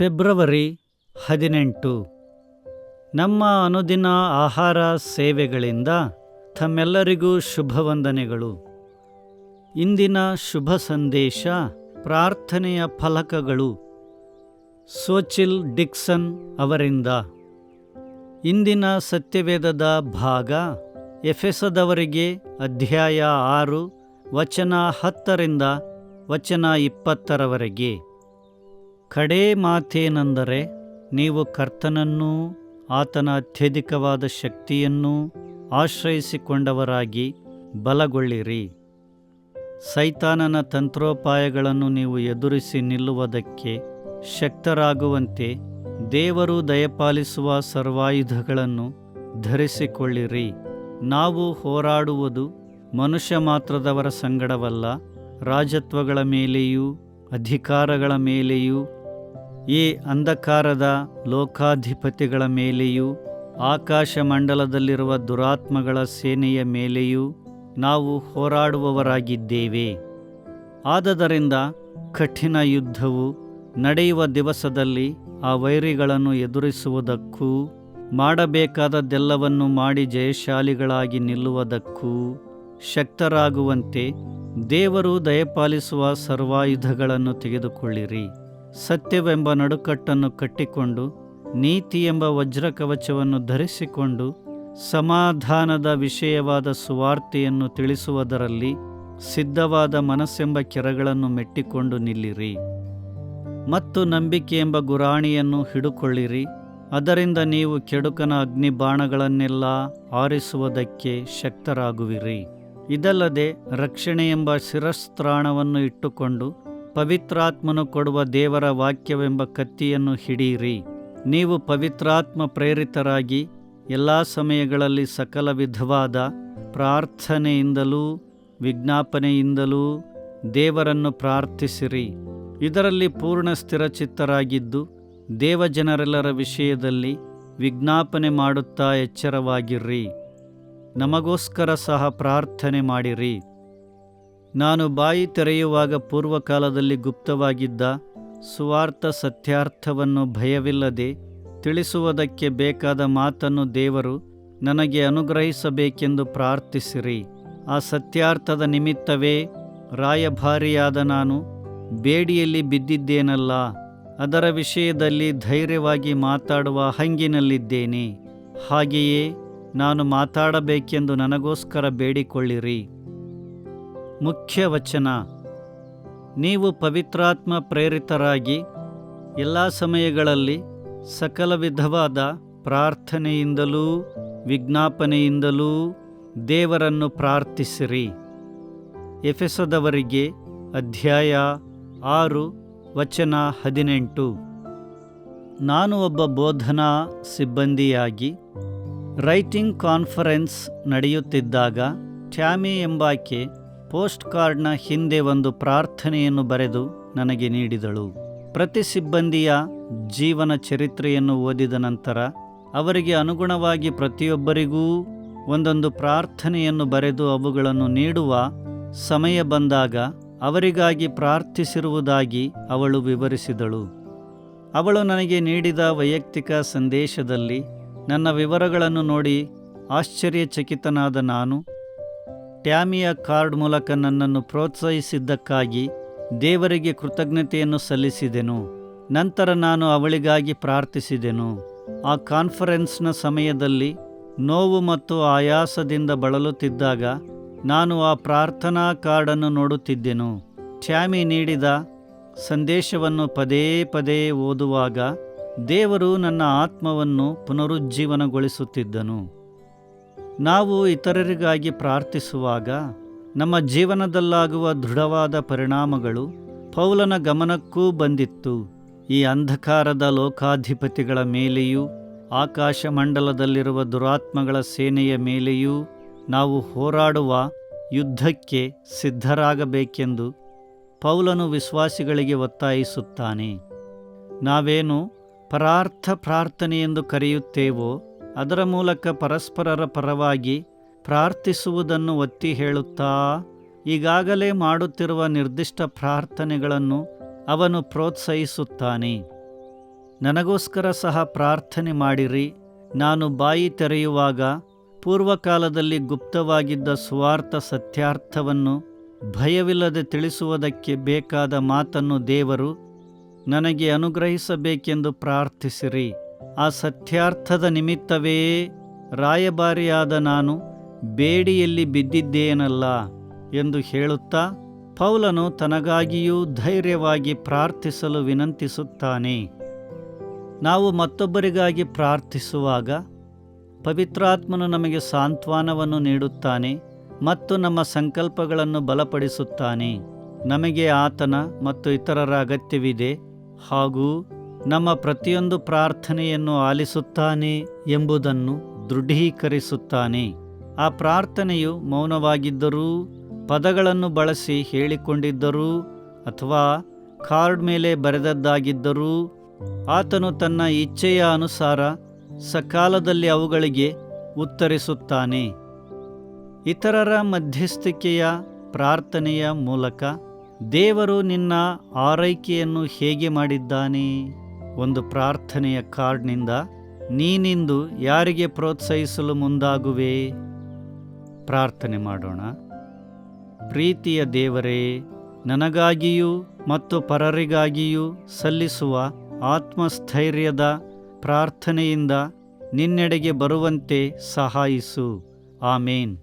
February ಹದಿನೆಂಟು. ನಮ್ಮ ಅನುದಿನ ಆಹಾರ ಸೇವೆಗಳಿಂದ ತಮ್ಮೆಲ್ಲರಿಗೂ ಶುಭವಂದನೆಗಳು. ಇಂದಿನ ಶುಭ ಸಂದೇಶ ಪ್ರಾರ್ಥನೆಯ ಫಲಕಗಳು. ಸೋಚಿಲ್ ಡಿಕ್ಸನ್ ಅವರಿಂದ. ಇಂದಿನ ಸತ್ಯವೇದದ ಭಾಗ ಎಫೆಸದವರಿಗೆ ಅಧ್ಯಾಯ ಆರು, ವಚನ ಹತ್ತರಿಂದ ವಚನ ಇಪ್ಪತ್ತರವರೆಗೆ. ಕಡೇ ಮಾತೇನೆಂದರೆ, ನೀವು ಕರ್ತನನ್ನೂ ಆತನ ಅತ್ಯಧಿಕವಾದ ಶಕ್ತಿಯನ್ನೂ ಆಶ್ರಯಿಸಿಕೊಂಡವರಾಗಿ ಬಲಗೊಳ್ಳಿರಿ. ಸೈತಾನನ ತಂತ್ರೋಪಾಯಗಳನ್ನು ನೀವು ಎದುರಿಸಿ ನಿಲ್ಲುವುದಕ್ಕೆ ಶಕ್ತರಾಗುವಂತೆ ದೇವರು ದಯಪಾಲಿಸುವ ಸರ್ವಾಯುಧಗಳನ್ನು ಧರಿಸಿಕೊಳ್ಳಿರಿ. ನಾವು ಹೋರಾಡುವುದು ಮನುಷ್ಯ ಮಾತ್ರದವರ ಸಂಗಡವಲ್ಲ, ರಾಜತ್ವಗಳ ಮೇಲೆಯೂ, ಅಧಿಕಾರಗಳ ಮೇಲೆಯೂ ಈ ಅಂಧಕಾರದ ಲೋಕಾಧಿಪತಿಗಳ ಮೇಲೆಯೂ ಆಕಾಶ ಮಂಡಲದಲ್ಲಿರುವ ದುರಾತ್ಮಗಳ ಸೇನೆಯ ಮೇಲೆಯೂ ನಾವು ಹೋರಾಡುವವರಾಗಿದ್ದೇವೆ. ಆದದರಿಂದ ಕಠಿಣ ಯುದ್ಧವು ನಡೆಯುವ ದಿವಸದಲ್ಲಿ ಆ ವೈರಿಗಳನ್ನು ಎದುರಿಸುವುದಕ್ಕೂ, ಮಾಡಬೇಕಾದದ್ದೆಲ್ಲವನ್ನು ಮಾಡಿ ಜಯಶಾಲಿಗಳಾಗಿ ನಿಲ್ಲುವುದಕ್ಕೂ ಶಕ್ತರಾಗುವಂತೆ ದೇವರು ದಯಪಾಲಿಸುವ ಸರ್ವಾಯುಧಗಳನ್ನು ತೆಗೆದುಕೊಳ್ಳಿರಿ. ಸತ್ಯವೆಂಬ ನಡುಕಟ್ಟನ್ನು ಕಟ್ಟಿಕೊಂಡು ನೀತಿ ಎಂಬ ವಜ್ರಕವಚವನ್ನು ಧರಿಸಿಕೊಂಡು, ಸಮಾಧಾನದ ವಿಷಯವಾದ ಸುವಾರ್ತೆಯನ್ನು ತಿಳಿಸುವುದರಲ್ಲಿ ಸಿದ್ಧವಾದ ಮನಸ್ಸೆಂಬ ಕೆರಗಳನ್ನು ಮೆಟ್ಟಿಕೊಂಡು ನಿಲ್ಲಿರಿ. ಮತ್ತು ನಂಬಿಕೆ ಎಂಬ ಗುರಾಣಿಯನ್ನು ಹಿಡುಕೊಳ್ಳಿರಿ. ಅದರಿಂದ ನೀವು ಕೆಡುಕನ ಅಗ್ನಿ ಬಾಣಗಳನ್ನೆಲ್ಲ ಆರಿಸುವುದಕ್ಕೆ ಶಕ್ತರಾಗುವಿರಿ. ಇದಲ್ಲದೆ ರಕ್ಷಣೆ ಎಂಬ ಶಿರಸ್ತ್ರಾಣವನ್ನು ಇಟ್ಟುಕೊಂಡು ಪವಿತ್ರಾತ್ಮನು ಕೊಡುವ ದೇವರ ವಾಕ್ಯವೆಂಬ ಕತ್ತಿಯನ್ನು ಹಿಡಿಯಿರಿ ನೀವು ಪವಿತ್ರಾತ್ಮ ಪ್ರೇರಿತರಾಗಿ ಎಲ್ಲ ಸಮಯಗಳಲ್ಲಿ ಸಕಲ ವಿಧವಾದ ಪ್ರಾರ್ಥನೆಯಿಂದಲೂ ವಿಜ್ಞಾಪನೆಯಿಂದಲೂ ದೇವರನ್ನು ಪ್ರಾರ್ಥಿಸಿರಿ. ಇದರಲ್ಲಿ ಪೂರ್ಣ ಸ್ಥಿರಚಿತ್ತರಾಗಿದ್ದು ದೇವಜನರೆಲ್ಲರ ವಿಷಯದಲ್ಲಿ ವಿಜ್ಞಾಪನೆ ಮಾಡುತ್ತಾ ಎಚ್ಚರವಾಗಿರ್ರಿ. ನಮಗೋಸ್ಕರ ಸಹ ಪ್ರಾರ್ಥನೆ ಮಾಡಿರಿ. ನಾನು ಬಾಯಿ ತೆರೆಯುವಾಗ ಪೂರ್ವಕಾಲದಲ್ಲಿ ಗುಪ್ತವಾಗಿದ್ದ ಸುವಾರ್ಥ ಸತ್ಯಾರ್ಥವನ್ನು ಭಯವಿಲ್ಲದೆ ತಿಳಿಸುವುದಕ್ಕೆ ಬೇಕಾದ ಮಾತನ್ನು ದೇವರು ನನಗೆ ಅನುಗ್ರಹಿಸಬೇಕೆಂದು ಪ್ರಾರ್ಥಿಸಿರಿ. ಆ ಸತ್ಯಾರ್ಥದ ನಿಮಿತ್ತವೇ ರಾಯಭಾರಿಯಾದ ನಾನು ಬೇಡಿಯಲ್ಲಿ ಬಿದ್ದಿದ್ದೇನಲ್ಲ, ಅದರ ವಿಷಯದಲ್ಲಿ ಧೈರ್ಯವಾಗಿ ಮಾತಾಡುವ ಹಂಗಿನಲ್ಲಿದ್ದೇನೆ. ಹಾಗೆಯೇ ನಾನು ಮಾತಾಡಬೇಕೆಂದು ನನಗೋಸ್ಕರ ಬೇಡಿಕೊಳ್ಳಿರಿ. ಮುಖ್ಯ ವಚನ. ನೀವು ಪವಿತ್ರಾತ್ಮ ಪ್ರೇರಿತರಾಗಿ ಎಲ್ಲ ಸಮಯಗಳಲ್ಲಿ ಸಕಲ ವಿಧವಾದ ಪ್ರಾರ್ಥನೆಯಿಂದಲೂ, ವಿಜ್ಞಾಪನೆಯಿಂದಲೂ ದೇವರನ್ನು ಪ್ರಾರ್ಥಿಸಿರಿ. ಎಫೆಸದವರಿಗೆ ಅಧ್ಯಾಯ ಆರು, ವಚನ ಹದಿನೆಂಟು. ನಾನು ಒಬ್ಬ ಬೋಧನಾ ಸಿಬ್ಬಂದಿಯಾಗಿ ರೈಟಿಂಗ್ ಕಾನ್ಫರೆನ್ಸ್ ನಡೆಯುತ್ತಿದ್ದಾಗ ಟ್ಯಾಮಿ ಎಂಬಾಕೆ ಪೋಸ್ಟ್ ಕಾರ್ಡ್ನ ಹಿಂದೆ ಒಂದು ಪ್ರಾರ್ಥನೆಯನ್ನು ಬರೆದು ನನಗೆ ನೀಡಿದಳು. ಪ್ರತಿ ಸಿಬ್ಬಂದಿಯ ಜೀವನ ಚರಿತ್ರೆಯನ್ನು ಓದಿದ ನಂತರ ಅವರಿಗೆ ಅನುಗುಣವಾಗಿ ಪ್ರತಿಯೊಬ್ಬರಿಗೂ ಒಂದೊಂದು ಪ್ರಾರ್ಥನೆಯನ್ನು ಬರೆದು ಅವುಗಳನ್ನು ನೀಡುವ ಸಮಯ ಬಂದಾಗ ಅವರಿಗಾಗಿ ಪ್ರಾರ್ಥಿಸಿರುವುದಾಗಿ ಅವಳು ವಿವರಿಸಿದಳು. ಅವಳು ನನಗೆ ನೀಡಿದ ವೈಯಕ್ತಿಕ ಸಂದೇಶದಲ್ಲಿ ನನ್ನ ವಿವರಗಳನ್ನು ನೋಡಿ ಆಶ್ಚರ್ಯಚಕಿತನಾದ ನಾನು ಟ್ಯಾಮಿಯ ಕಾರ್ಡ್ ಮೂಲಕ ನನ್ನನ್ನು ಪ್ರೋತ್ಸಾಹಿಸಿದ್ದಕ್ಕಾಗಿ ದೇವರಿಗೆ ಕೃತಜ್ಞತೆಯನ್ನು ಸಲ್ಲಿಸಿದೆನು. ನಂತರ ನಾನು ಅವಳಿಗಾಗಿ ಪ್ರಾರ್ಥಿಸಿದೆನು. ಆ ಕಾನ್ಫರೆನ್ಸ್ನ ಸಮಯದಲ್ಲಿ ನೋವು ಮತ್ತು ಆಯಾಸದಿಂದ ಬಳಲುತ್ತಿದ್ದಾಗ ನಾನು ಆ ಪ್ರಾರ್ಥನಾ ಕಾರ್ಡನ್ನು ನೋಡುತ್ತಿದ್ದೆನು. ಟ್ಯಾಮಿ ನೀಡಿದ ಸಂದೇಶವನ್ನು ಪದೇ ಪದೇ ಓದುವಾಗ ದೇವರು ನನ್ನ ಆತ್ಮವನ್ನು ಪುನರುಜ್ಜೀವನಗೊಳಿಸುತ್ತಿದ್ದನು. ನಾವು ಇತರರಿಗಾಗಿ ಪ್ರಾರ್ಥಿಸುವಾಗ ನಮ್ಮ ಜೀವನದಲ್ಲಾಗುವ ದೃಢವಾದ ಪರಿಣಾಮಗಳು ಪೌಲನ ಗಮನಕ್ಕೂ ಬಂದಿತ್ತು. ಈ ಅಂಧಕಾರದ ಲೋಕಾಧಿಪತಿಗಳ ಮೇಲೆಯೂ ಆಕಾಶ ಮಂಡಲದಲ್ಲಿರುವ ದುರಾತ್ಮಗಳ ಸೇನೆಯ ಮೇಲೆಯೂ ನಾವು ಹೋರಾಡುವ ಯುದ್ಧಕ್ಕೆ ಸಿದ್ಧರಾಗಬೇಕೆಂದು ಪೌಲನು ವಿಶ್ವಾಸಿಗಳಿಗೆ ಒತ್ತಾಯಿಸುತ್ತಾನೆ. ನಾವೇನು ಪರಾರ್ಥ ಪ್ರಾರ್ಥನೆ ಎಂದು ಕರೆಯುತ್ತೇವೋ ಅದರ ಮೂಲಕ ಪರಸ್ಪರರ ಪರವಾಗಿ ಪ್ರಾರ್ಥಿಸುವುದನ್ನು ಒತ್ತಿ ಹೇಳುತ್ತಾ, ಈಗಾಗಲೇ ಮಾಡುತ್ತಿರುವ ನಿರ್ದಿಷ್ಟ ಪ್ರಾರ್ಥನೆಗಳನ್ನು ಅವನು ಪ್ರೋತ್ಸಾಹಿಸುತ್ತಾನೆ. ನನಗೋಸ್ಕರ ಸಹ ಪ್ರಾರ್ಥನೆ ಮಾಡಿರಿ. ನಾನು ಬಾಯಿ ತೆರೆಯುವಾಗ ಪೂರ್ವಕಾಲದಲ್ಲಿ ಗುಪ್ತವಾಗಿದ್ದ ಸ್ವಾರ್ಥ ಸತ್ಯಾರ್ಥವನ್ನು ಭಯವಿಲ್ಲದೆ ತಿಳಿಸುವುದಕ್ಕೆ ಬೇಕಾದ ಮಾತನ್ನು ದೇವರು ನನಗೆ ಅನುಗ್ರಹಿಸಬೇಕೆಂದು ಪ್ರಾರ್ಥಿಸಿರಿ. ಆ ಸತ್ಯಾರ್ಥದ ನಿಮಿತ್ತವೇ ರಾಯಭಾರಿಯಾದ ನಾನು ಬೇಡಿಯಲ್ಲಿ ಬಿದ್ದಿದ್ದೇನಲ್ಲ ಎಂದು ಹೇಳುತ್ತಾ ಪೌಲನು ತನಗಾಗಿಯೂ ಧೈರ್ಯವಾಗಿ ಪ್ರಾರ್ಥಿಸಲು ವಿನಂತಿಸುತ್ತಾನೆ. ನಾವು ಮತ್ತೊಬ್ಬರಿಗಾಗಿ ಪ್ರಾರ್ಥಿಸುವಾಗ ಪವಿತ್ರಾತ್ಮನು ನಮಗೆ ಸಾಂತ್ವನವನ್ನು ನೀಡುತ್ತಾನೆ ಮತ್ತು ನಮ್ಮ ಸಂಕಲ್ಪಗಳನ್ನು ಬಲಪಡಿಸುತ್ತಾನೆ. ನಮಗೆ ಆತನ ಮತ್ತು ಇತರರ ಅಗತ್ಯವಿದೆ ಹಾಗೂ ನಮ್ಮ ಪ್ರತಿಯೊಂದು ಪ್ರಾರ್ಥನೆಯನ್ನು ಆಲಿಸುತ್ತಾನೆ ಎಂಬುದನ್ನು ದೃಢೀಕರಿಸುತ್ತಾನೆ. ಆ ಪ್ರಾರ್ಥನೆಯು ಮೌನವಾಗಿದ್ದರೂ, ಪದಗಳನ್ನು ಬಳಸಿ ಹೇಳಿಕೊಂಡಿದ್ದರೂ, ಅಥವಾ ಕಾರ್ಡ್ ಮೇಲೆ ಬರೆದದ್ದಾಗಿದ್ದರೂ, ಆತನು ತನ್ನ ಇಚ್ಛೆಯ ಅನುಸಾರ ಸಕಾಲದಲ್ಲಿ ಅವುಗಳಿಗೆ ಉತ್ತರಿಸುತ್ತಾನೆ. ಇತರರ ಮಧ್ಯಸ್ಥಿಕೆಯ ಪ್ರಾರ್ಥನೆಯ ಮೂಲಕ ದೇವರು ನಿನ್ನ ಆರೈಕೆಯನ್ನು ಹೇಗೆ ಮಾಡಿದ್ದಾನೆ? ಒಂದು ಪ್ರಾರ್ಥನೆಯ ಕಾರ್ಡ್ನಿಂದ ನೀನಿಂದು ಯಾರಿಗೆ ಪ್ರೋತ್ಸಾಹಿಸಲು ಮುಂದಾಗುವೆ? ಪ್ರಾರ್ಥನೆ ಮಾಡೋಣ. ಪ್ರೀತಿಯ ದೇವರೇ, ನನಗಾಗಿಯೂ ಮತ್ತು ಪರರಿಗಾಗಿಯೂ ಸಲ್ಲಿಸುವ ಆತ್ಮಸ್ಥೈರ್ಯದ ಪ್ರಾರ್ಥನೆಯಿಂದ ನಿನ್ನೆಡೆಗೆ ಬರುವಂತೆ ಸಹಾಯಿಸು. ಆಮೇನ್.